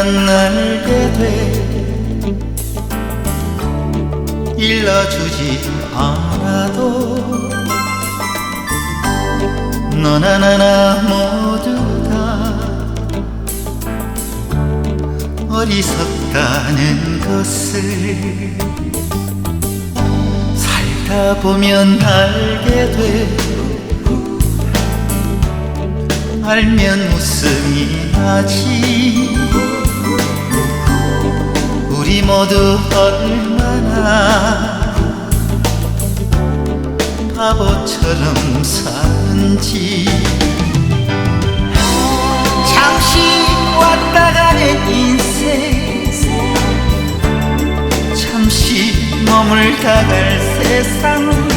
보면 알게 돼. 일러주지 않아도 너나 나나 모두 다 어리석다는 것을 살다 보면 알게 돼. 알면 웃음이 나지 모두 얼마나 바보처럼 사는지. 잠시 왔다 가는 인생. 잠시 머물다 갈 세상 백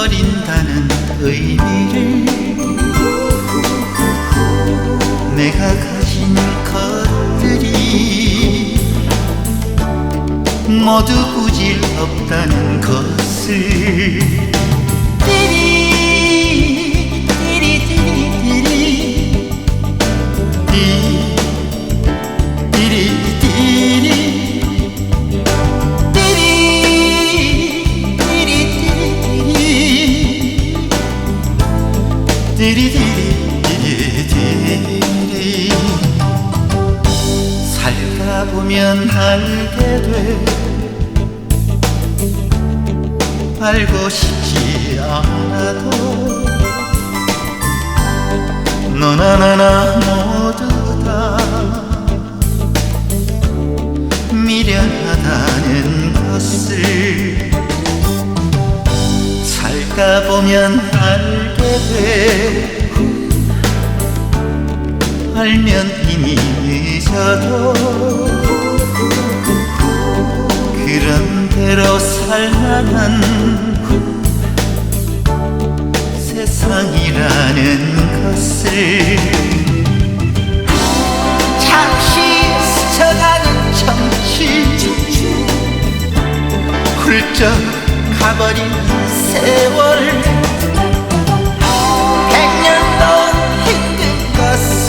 버린다는 의미를 내가 가진 것들이 모두 부질 없다는 것을 보면 알게 돼. 알고 싶지 않아도 너나 나나 모두 다 미련하다는 것을 살다 보면 알게 돼. 알면 이미 늦어도 그런 대로 살만한 세상이라는 것을 잠시 스쳐가는 정치. 훌쩍 가버린 세월. 백년도 힘든 것을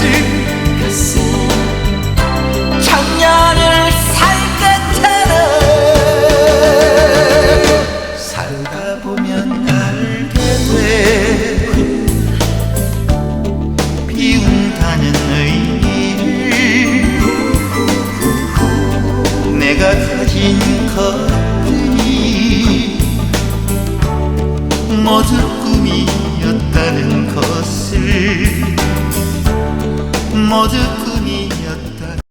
청년을 것들이 모두 꿈이었다는 것을 모두 꿈이었다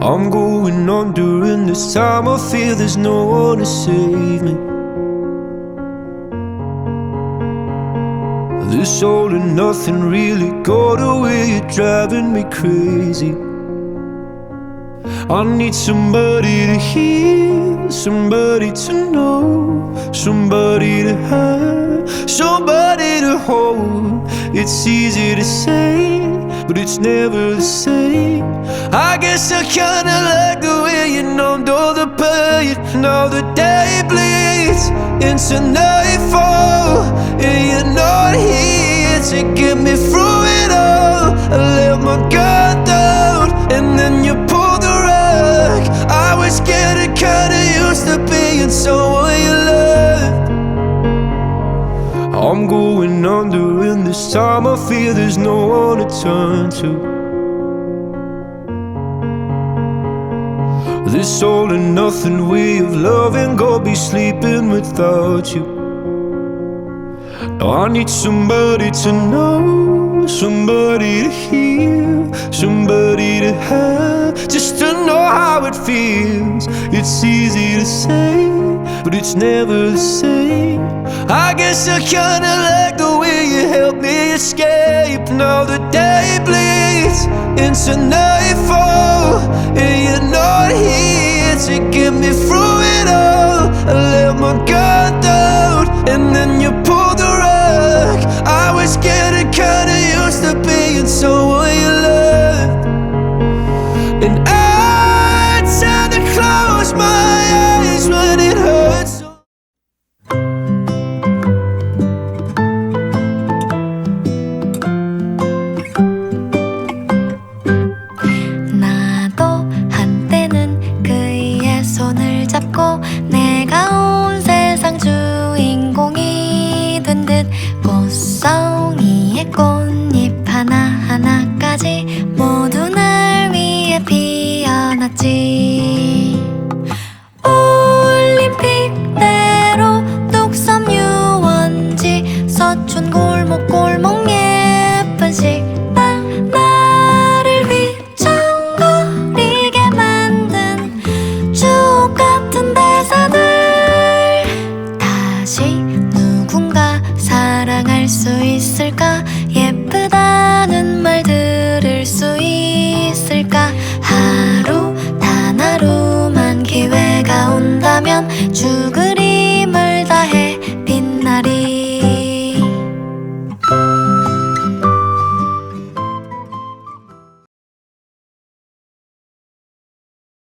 I'm going on during this time. I feel there's no one to save me. This all and nothing really got away, you're driving me crazy. I need somebody to hear, somebody to know, somebody to have, somebody to hold. It's easy to say, but it's never the same. I guess I kinda like you numbed all the pain. Now the day bleeds into nightfall, and you're not here to get me through it all. I let my guard down, and then you pulled the rug. I was getting kinda used to being someone you loved. I'm going under, and this time I feel there's no one to turn to. This all and nothing way of loving, go be sleeping without you. Now I need somebody to know, somebody to hear, somebody to have, just to know how it feels. It's easy to say, but it's never the same. I guess I kinda like the way you help me escape. Now the day bleeds into nightfall, and you're not here to get me through it all. I let my guard out, and then you pulled the rug. I was getting kinda used to being someone you loved, and I 맞춘 골목골목 예쁜 식당 나를 휘청거리게 만든 추억 같은 대사들. 다시 누군가 사랑할 수 있을까? 예쁘다는 말 들을 수 있을까? 하루 단 하루만 기회가 온다면